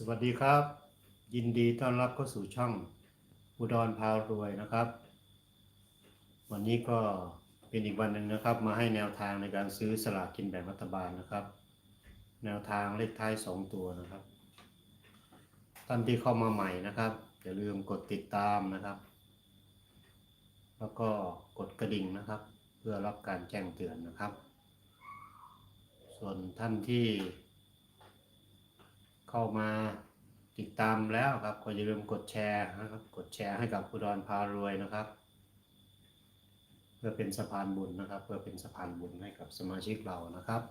สวัสดีครับ ยินดีต้อนรับเข้าสู่ช่องอุดรพารวยนะครับ วันนี้ก็เป็นอีกวันหนึ่งนะครับ มาให้แนวทางในการซื้อสลากกินแบ่งรัฐบาลนะครับ แนวทางเลขท้าย 2 ตัวนะครับท่านที่เข้ามาใหม่นะครับ อย่าลืมกดติดตามนะครับ แล้วก็กดกระดิ่งนะครับ เพื่อรับการแจ้งเตือนนะครับ ส่วนท่านที่ เข้ามาติดตามแล้วครับก็อย่าลืมกดแชร์นะครับ กดแชร์ให้กับอุณดรพารวยนะครับ เพื่อเป็นสะพานบุญนะครับ เพื่อเป็นสะพานบุญให้กับสมาชิกเรานะครับ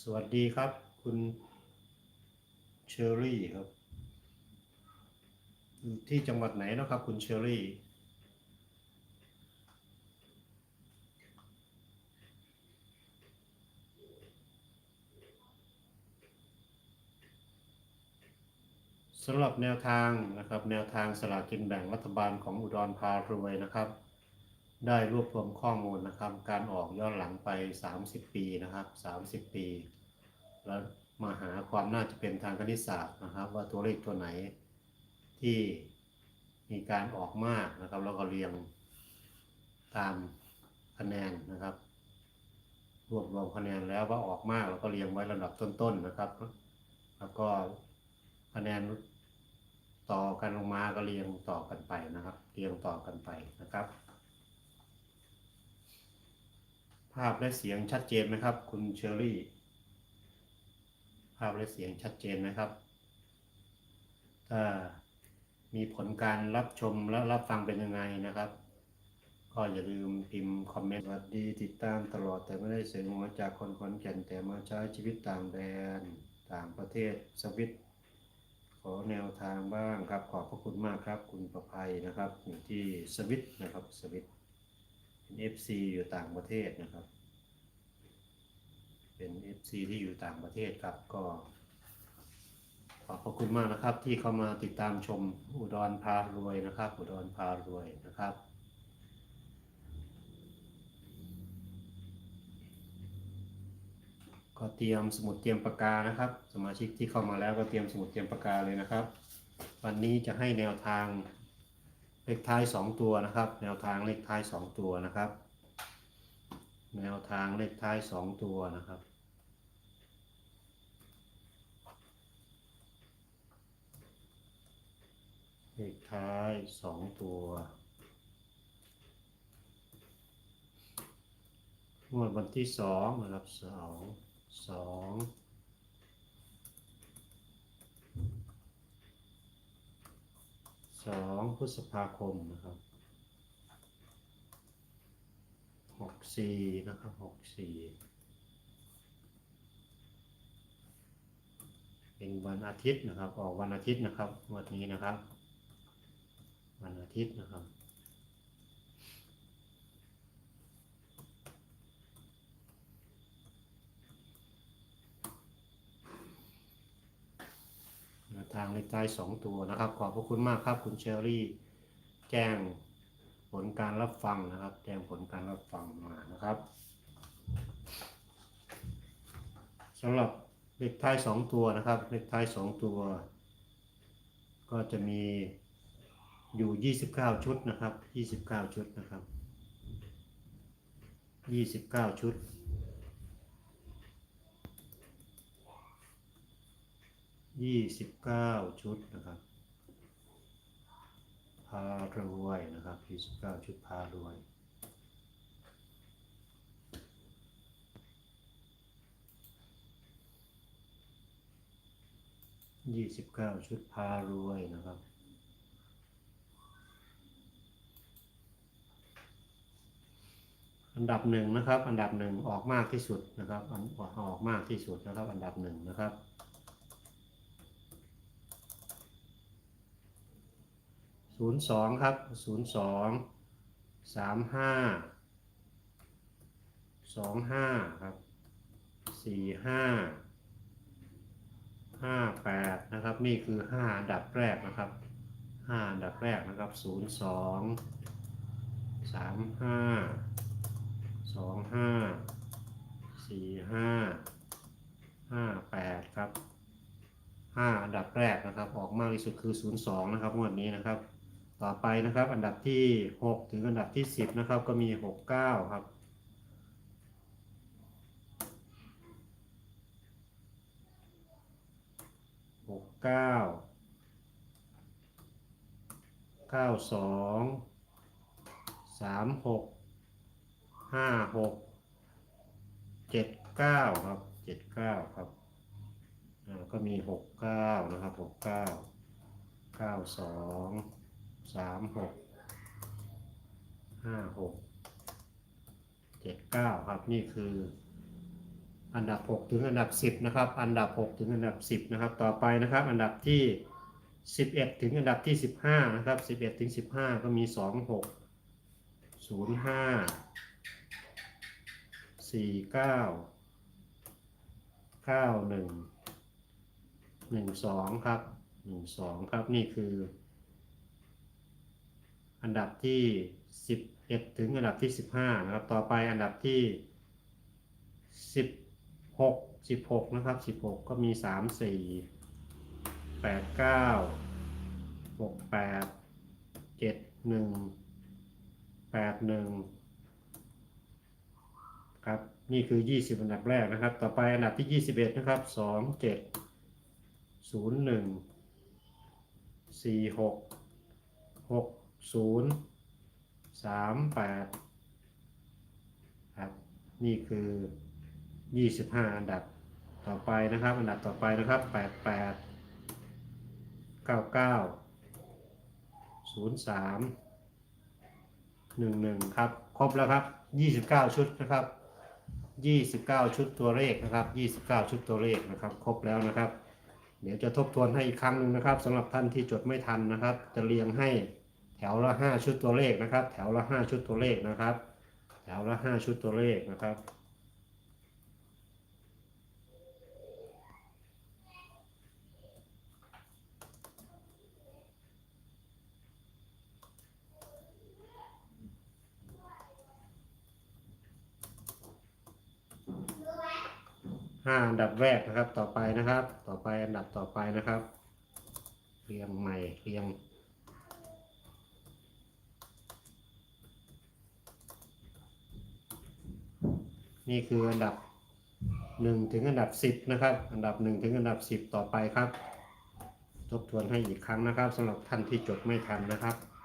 สวัสดีครับ คุณเชอรี่ครับ ที่จังหวัดไหนนะครับ คุณเชอรี่ สำหรับแนวทางนะครับ แนวทางสลากกินแบ่งรัฐบาลของอุดรพารวยนะครับ ได้รวบรวมข้อมูลนะครับ การออกย้อนหลังไป 30 ปีนะครับ 30 ปี แล้วมาหาความน่าจะเป็นทางคณิตศาสตร์นะครับ ว่าตัวเลขตัวไหน ที่มีการออกมากนะครับ แล้วก็เรียงตามคะแนนนะครับ รวบรวมคะแนนแล้วว่าออกมากแล้วก็เรียงไว้ลำดับต้นๆนะครับ แล้วก็คะแนนต่อกันลงมาก็เรียงต่อกันไปนะครับ เรียงต่อกันไปนะครับ ภาพและเสียงชัดเจนไหมครับ คุณเชอรี่ ภาพและเสียงชัดเจนไหมครับถ้า มีผลการรับชมและรับฟังเป็นยังไงนะครับ ก็อย่าลืมพิมพ์คอมเมนต์สวัสดีติดตามตลอดแต่ไม่ได้เสียงหัวจากคนขอนแก่นแต่มาใช้ชีวิตต่างแดนต่างประเทศสวิตขอแนวทางบ้างครับ ขอบพระคุณมากครับ คุณประภัยนะครับอยู่ที่สวิตนะครับสวิตเป็น FC อยู่ต่างประเทศนะครับ เป็น FC ที่อยู่ต่างประเทศครับก็ ขอบพระคุณมากนะครับ ที่เข้ามาติดตามชมอุดรพารวยนะครับ อุดรพารวยนะครับก็เตรียมสมุดเตรียมปากกานะครับ สมาชิกที่เข้ามาแล้วก็เตรียมสมุดเตรียมปากกาเลยนะครับ วันนี้จะให้แนวทางเลขท้าย 2 ตัวนะครับ แนวทางเลขท้าย 2 ตัวนะครับ แนวทางเลขท้าย 2 ตัวนะครับ เลขท้าย2ตัวงวดวันที่สองนะครับสองสองสองพฤษภาคมนะครับหกสี่นะครับหกสี่เป็นวันอาทิตย์นะครับ ออกวันอาทิตย์นะครับ วันนี้นะครับ วันอาทิตย์นะครับ ทางเลขท้ายสองตัวนะครับ ขอบพระคุณมากครับคุณเชอรี่ แจ้งผลการรับฟังนะครับ แจ้งผลการรับฟังมานะครับสำหรับเลขท้ายสองตัวนะครับเลขท้ายสองตัว ก็จะมี อยู่ 29 ชุดนะครับ 29 ชุดนะครับ 29 ชุดยี่สิบเก้าชุดนะครับพารวยนะครับยี่สิบเก้าชุดพารวยยี่สิบเก้าชุดพารวยนะครับ อันดับหนึ่งนะครับ อันดับหนึ่งออกมากที่สุดนะครับอันออกมากที่สุดนะครับ อันดับหนึ่งนะครับ ศูนย์สองครับศูนย์สองสามห้าสองห้าครับสี่ห้าห้าแปดนะครับ นี่คือห้าอันดับแรกนะครับห้าอันดับแรกนะครับศูนย์สองสามห้า สองห้าสี่ห้าห้าแปดครับห้าอันดับแรกนะครับ ออกมากที่สุดคือศูนย์สองนะครับงวดนี้นะครับ ต่อไปนะครับ อันดับที่หกถึงอันดับที่สิบนะครับ ก็มีหกเก้าครับหกเก้าเก้าสองสามหก ห้าหกเจ็ดเก้าครับเจ็ดเก้าครับก็มีหกเก้านะครับหกเก้าเก้าสองสามหกห้าหกเจ็ดเก้าครับนี่คือ อันดับ6ถึงอันดับ10นะครับ อันดับ6ถึงอันดับ10นะครับ ต่อไปนะครับ อันดับที่11ถึงอันดับที่15นะครับ11ถึง15ก็มีสองหกศูนย์ห้า 2 6 0 5 4 9 9 1 1 2ครับ1 2ครับนี่คือ อันดับที่11ถึงอันดับที่15นะครับ ต่อไปอันดับที่10หกสิบหกนะครับสิบหกก็มีสามสี่แปดเก้าหกแปดเจ็ดหนึ่งแปดหนึ่ง ครับนี่คือยี่สิบอันดับแรกนะครับ ต่อไปอันดับที่ยี่สิบเอ็ดนะครับสองเจ็ดศูนย์หนึ่งสี่หกหกศูนย์สามแปดครับนี่คือ 25 อันดับต่อไปนะครับ อันดับต่อไปนะครับ 88 99 03 11 ครับ ครบแล้วครับ 29 ชุดนะครับ 29 ชุดตัวเลขนะครับ 29 ชุดตัวเลขนะครับ ครบแล้วนะครับ เดี๋ยวจะทบทวนให้อีกครั้งหนึ่งนะครับสำหรับท่านที่จดไม่ทันนะครับ จะเรียงให้แถวละ 5 ชุดตัวเลขนะครับ แถวละ 5 ชุดตัวเลขนะครับ แถวละ 5 ชุดตัวเลขนะครับ ห้าอันดับแรกนะครับ ต่อไปนะครับ ต่อไปอันดับต่อไปนะครับ เรียงใหม่เรียง นี่คืออันดับหนึ่งถึงอันดับสิบนะครับ อันดับหนึ่งถึงอันดับสิบต่อไปครับ ทบทวนให้อีกครั้งนะครับสำหรับท่านที่จดไม่ทันนะครับครับ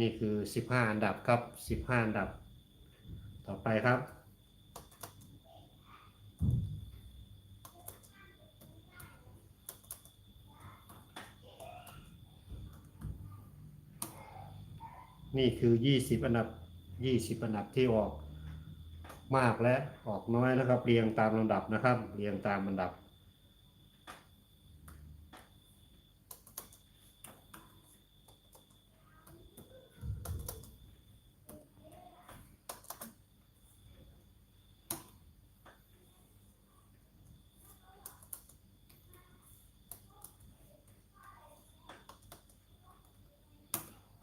นี่คือ 15 อันดับครับ 15 อันดับ ต่อไปครับ นี่คือ 20 อันดับ 20 อันดับที่ออกมากและออกน้อยนะครับ เรียงตามลำดับนะครับ เรียงตามลำดับ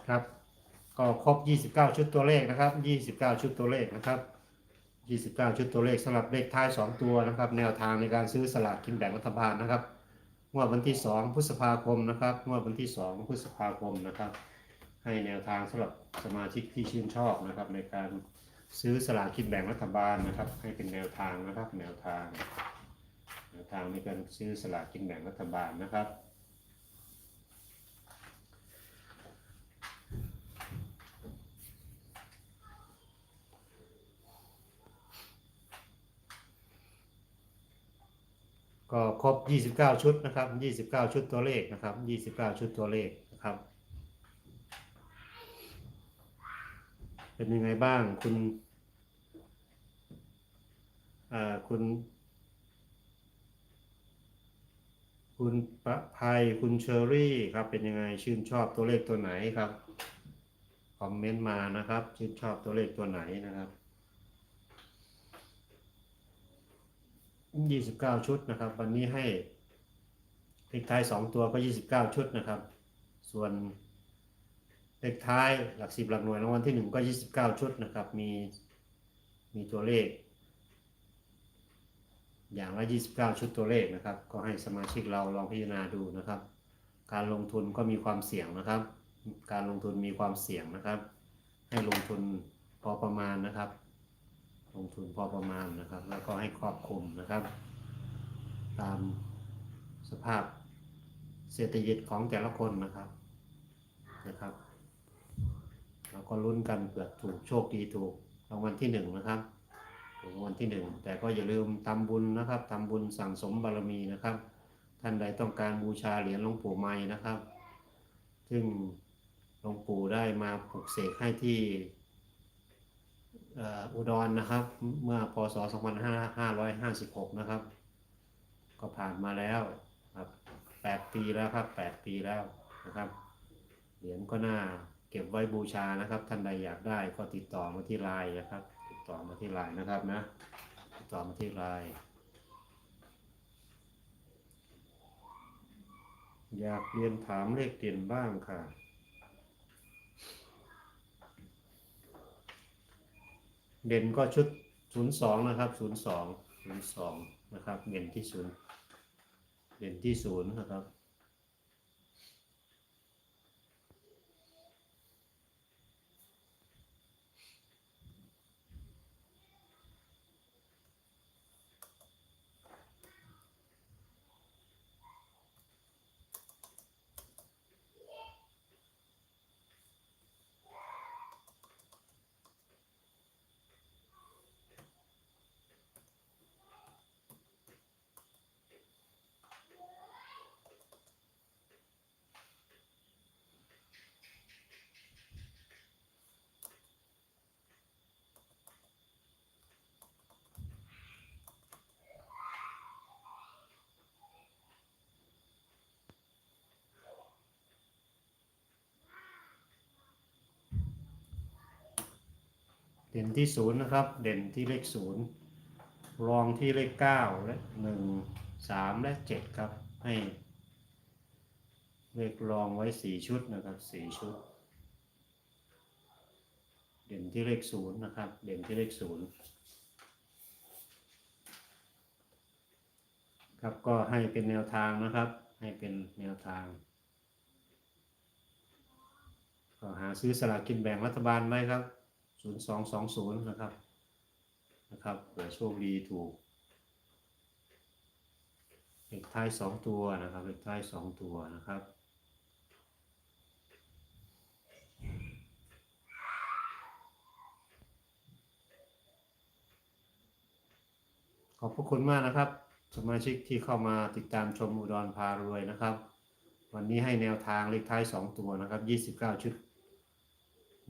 ครับ ก็ครบ 29 ชุดตัวเลขนะครับ 29 ชุดตัวเลขนะครับ 29 ชุดตัวเลขสำหรับเลขท้าย 2 ตัวนะครับ แนวทางในการซื้อสลากกินแบ่งรัฐบาลนะครับงวดวันที่ 2 พฤษภาคมนะครับงวดวันที่ 2 พฤษภาคมนะครับ ให้แนวทางสำหรับสมาชิกที่ชื่นชอบนะครับ ในการซื้อสลากกินแบ่งรัฐบาลนะครับ ให้เป็นแนวทางนะครับ แนวทางแนวทางในการซื้อสลากกินแบ่งรัฐบาลนะครับ ก็ครบ 29 ชุดนะครับ 29 ชุดตัวเลขนะครับ 29 ชุดตัวเลขนะครับ เป็นยังไงบ้างคุณคุณ คุณประภัยคุณเชอรี่ครับเป็นยังไงชื่นชอบตัวเลขตัวไหนครับ คอมเมนต์มานะครับ ชื่นชอบตัวเลขตัวไหนนะครับ ยี่สิบเก้าชุดนะครับ วันนี้ให้เลขท้ายสองตัวก็ยี่สิบเก้าชุดนะครับ ส่วนเลขท้ายหลักสิบหลักหน่วยรางวัลที่หนึ่งก็ยี่สิบเก้าชุดนะครับ มีมีตัวเลข อย่างละยี่สิบเก้าชุดตัวเลขนะครับ ก็ให้สมาชิกเราลองพิจารณาดูนะครับ การลงทุนก็มีความเสี่ยงนะครับ การลงทุนมีความเสี่ยงนะครับ ให้ลงทุนพอประมาณนะครับ ลงทุนพอประมาณนะครับ แล้วก็ให้ครอบคลุมนะครับ ตามสภาพเศรษฐกิจของแต่ละคนนะครับนะครับแล้วก็ลุ้นกันเผื่อถูกโชคดีถูกรางวัลที่หนึ่งนะครับถูกรางวัลที่หนึ่งแต่ก็อย่าลืมทำบุญนะครับทำบุญสั่งสมบารมีนะครับ ท่านใดต้องการบูชาเหรียญหลวงปู่ไม้นะครับ ซึ่งหลวงปู่ได้มาปลุกเสกให้ที่ อุดรนะครับ เมื่อพศ 2556 นะครับ ก็ผ่านมาแล้วครับ 8 ปีแล้วครับ 8 ปีแล้วนะครับ เหรียญก็น่าเก็บไว้บูชานะครับ ท่านใดอยากได้ก็ติดต่อมาที่ไลน์นะครับ ติดต่อมาที่ไลน์นะครับนะ ติดต่อมาที่ไลน์อยากเรียนถามเลขเด่นบ้างค่ะ เด่นก็ชุด 02 นะครับ 02 02 นะครับ เด่นที่ศูนย์เด่นที่ศูนย์นะครับ เด่นที่ศูนย์นะครับ เด่นที่เลขศูนย์รองที่เลขเก้าและหนึ่งสามและเจ็ดครับ ให้เลขรองไว้สี่ชุดนะครับสี่ชุด เด่นที่เลขศูนย์นะครับ เด่นที่เลขศูนย์ครับก็ให้เป็นแนวทางนะครับ ให้เป็นแนวทางก็หาซื้อสลากกินแบ่งรัฐบาลไว้ครับ 0220นะครับนะครับเผื่อโชคดีถูกเลขท้าย2ตัวนะครับเลขท้าย2ตัวนะครับขอบพระคุณมากนะครับ สมาชิกที่เข้ามาติดตามชมอุดรพารวยนะครับ วันนี้ให้แนวทางเลขท้าย 2 ตัวนะครับ 29 ชุด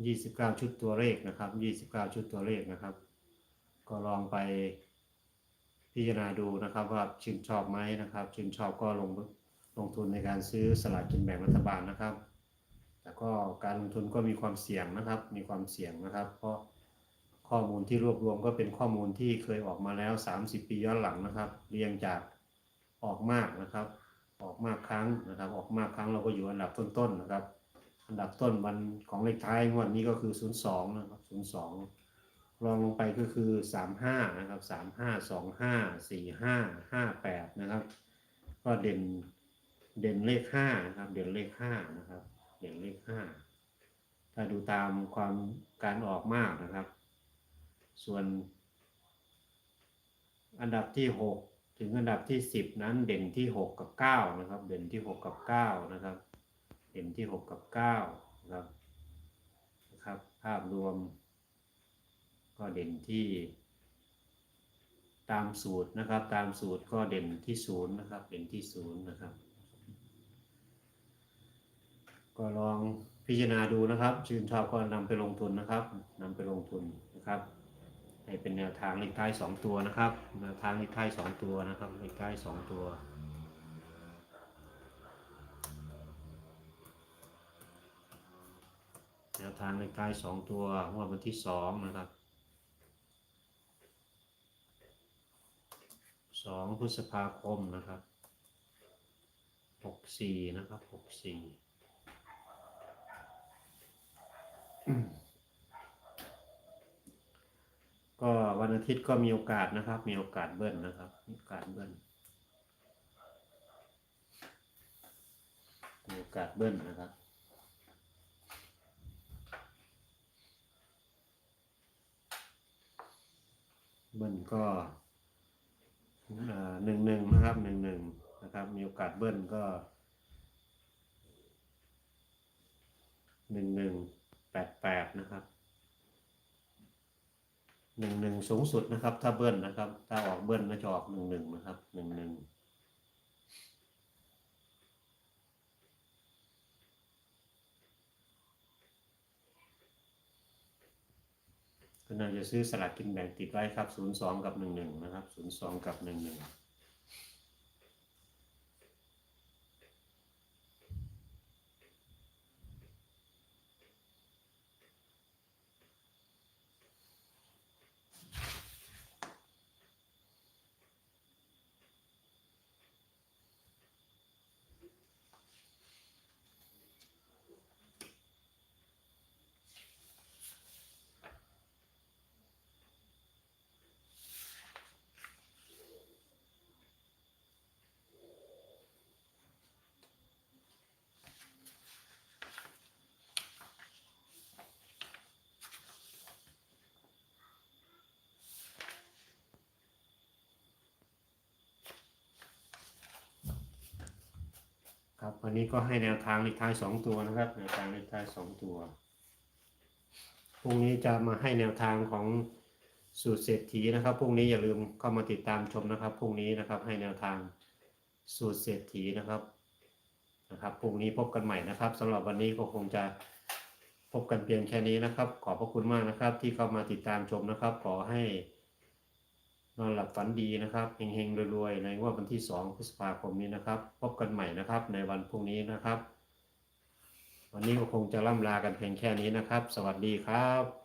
29ชุดตัวเลขนะครับ29ชุดตัวเลขนะครับ ก็ลองไปพิจารณาดูนะครับว่าชื่นชอบไหมนะครับชื่นชอบก็ลงลงทุนในการซื้อสลากกินแบ่งรัฐบาลนะครับ แต่ก็การลงทุนก็มีความเสี่ยงนะครับ มีความเสี่ยงนะครับ เพราะข้อมูลที่รวบรวมก็เป็นข้อมูลที่เคยออกมาแล้ว 30 ปีย้อนหลังนะครับ เรียงจากออกมากนะครับ ออกมากครั้งนะครับ ออกมากครั้งเราก็อยู่อันดับต้นๆนะครับ อันดับต้นวันของเลขท้ายงวดนี้ก็คือ 02 นะครับ 02 รองลงไปก็คือ 35 นะครับ 35 25 45 58 นะครับ ก็เด่นเด่นเลข 5 นะครับ เด่นเลข 5 นะครับ เด่นเลข 5 ถ้าดูตามความการออกมากนะครับ ส่วนอันดับที่ 6 ถึงอันดับที่ 10 นั้นเด่นที่ 6 กับ 9 นะครับ เด่นที่ 6 กับ 9 นะครับ เด่นที่ 6 กับ9นะครับนะครับ ภาพรวม ก็เด่นที่ ตามสูตรนะครับ ตามสูตรก็เด่นที่ศูนย์นะครับเด่นที่ศูนย์นะครับ ก็ลองพิจารณาดูนะครับ ชื่นชอบก็นำไปลงทุนนะครับนำไปลงทุนนะครับให้เป็นแนวทางเลขท้ายสองตัวนะครับแนวทางเลขท้ายสองตัวนะครับเลขท้ายสองตัว นวทางเลขท้ายสองตัวงวดวันที่สองนะครับสองพฤษภาคมนะครับหกสี่นะครับหกสี่ก็วันอาทิตย์ก็มีโอกาสนะครับ มีโอกาสเบิ้ลนะครับ มีโอกาสเบิ้ลมีโอกาสเบิ้ลนะครับ เบิ้ลก็หนึ่งหนึ่งนะครับหนึ่งหนึ่งนะครับ มีโอกาสเบิ้ลก็หนึ่งหนึ่งแปดแปดนะครับหนึ่งหนึ่งสูงสุดนะครับ ถ้าเบิ้ลนะครับ ถ้าออกเบิ้ลก็จะออกหนึ่งหนึ่งนะครับหนึ่งหนึ่ง พี่น้งจะซื้อสลากกินแบ่งติดไว้ครับ 02 กับ 11 นะครับ 02 กับ 11 วันนี้ก็ให้แนวทางเลขท้ายสองตัวนะครับ แนวทางเลขท้ายสองตัวพรุ่งนี้จะมาให้แนวทางของสูตรเศรษฐีนะครับพรุ่งนี้อย่าลืมเข้ามาติดตามชมนะครับพรุ่งนี้นะครับให้แนวทางสูตรเศรษฐีนะครับนะครับพรุ่งนี้พบกันใหม่นะครับสำหรับวันนี้ก็คงจะพบกันเพียงแค่นี้นะครับ ขอบพระคุณมากนะครับ ที่เข้ามาติดตามชมนะครับ ขอให้ นอนหลับฝันดีนะครับเฮงๆรวยๆในวดวันที่ 2 พฤษภาคมนี้นะครับ พบกันใหม่นะครับ ในวันพรุ่งนี้นะครับ วันนี้ก็คงจะล่ำลากันเพียงแค่นี้นะครับ สวัสดีครับ